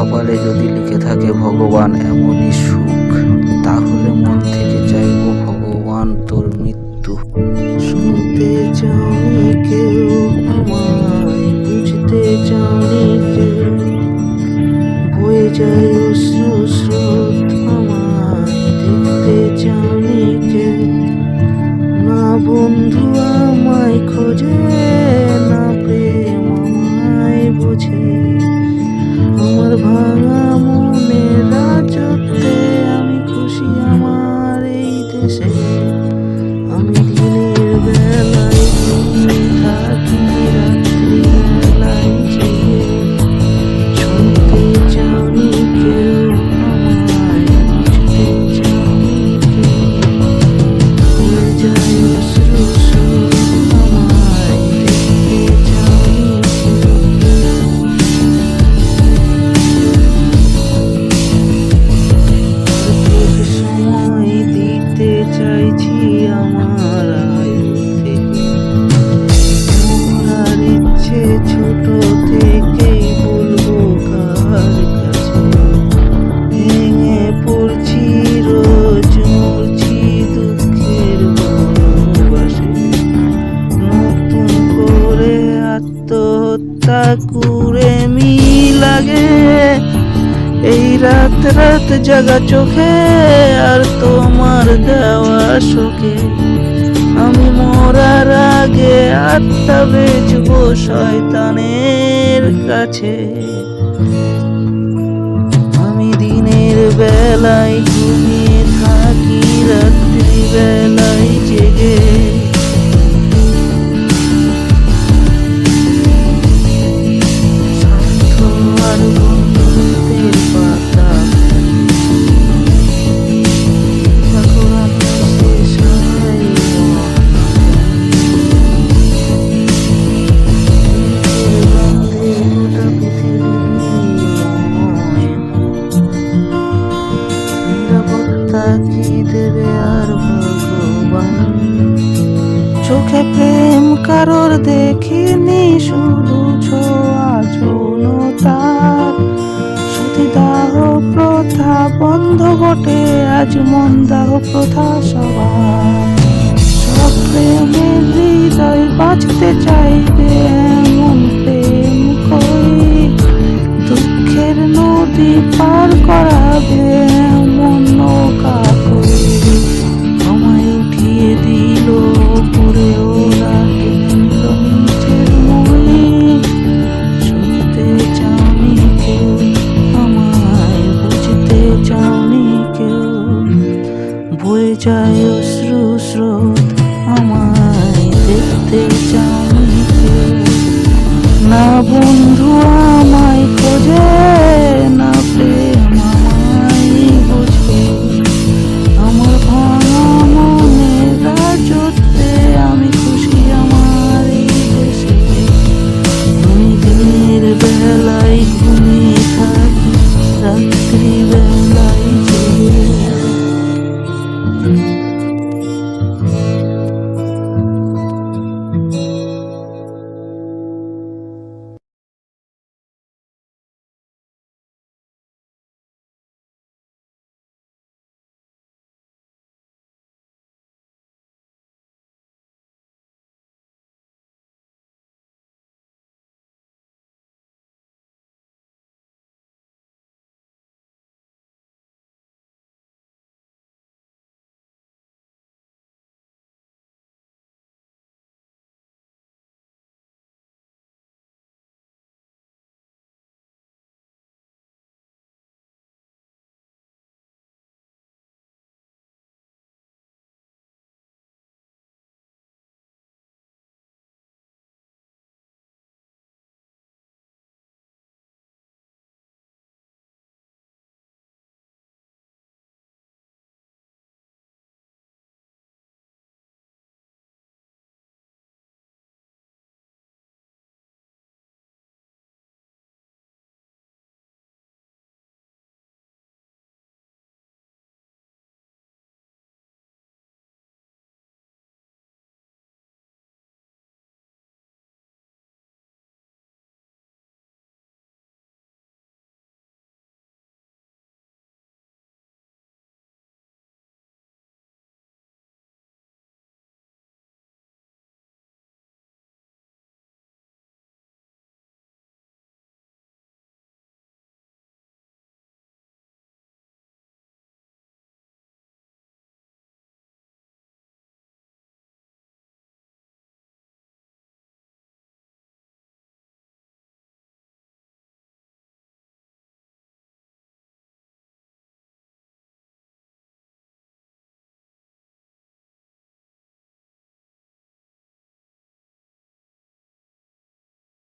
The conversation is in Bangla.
কপালে যদি লিখে থাকে, ভগবান এমনই সুখ, তাহলে মন থেকে চাইব ভগবান তোর মৃত্যু। শুনতে চাওনি কেউ, আমায় বুঝতে চাওনি বয়ে যায় অশ্রু স্রোত দেখতে চাওনি কেউ। না বন্ধু আমায় খোঁজে চাইছি আমার আয়ু থেকে মরার থেকেই বলব কাছে। ভেঙে পড়ছি, রোজ মরছি দুঃখের বনবাসে নতুন করে আত্মহত্যা করে মি লাগে। এই রাত রাত জাগা চোখে আর তোমার দেওয়া সুখে। আমি মরার আগে আত্মা বেচব শয়তানের কাছে। আমি দিনের বেলায় ঘুমিয়ে থাকি রাত্রি চোখে প্রেম কারোর দেখিনি, শুধু ছোঁয়া যৌনতার সতীদাহ প্রথা বন্ধ বটে, আজ মন দাহ প্রথা সবার। সব প্রেমের হৃদয় বাঁচতে চাইবে, এমন প্রেম কই? দুঃখের নদী পার করাবে। বয়ে যায় অশ্রু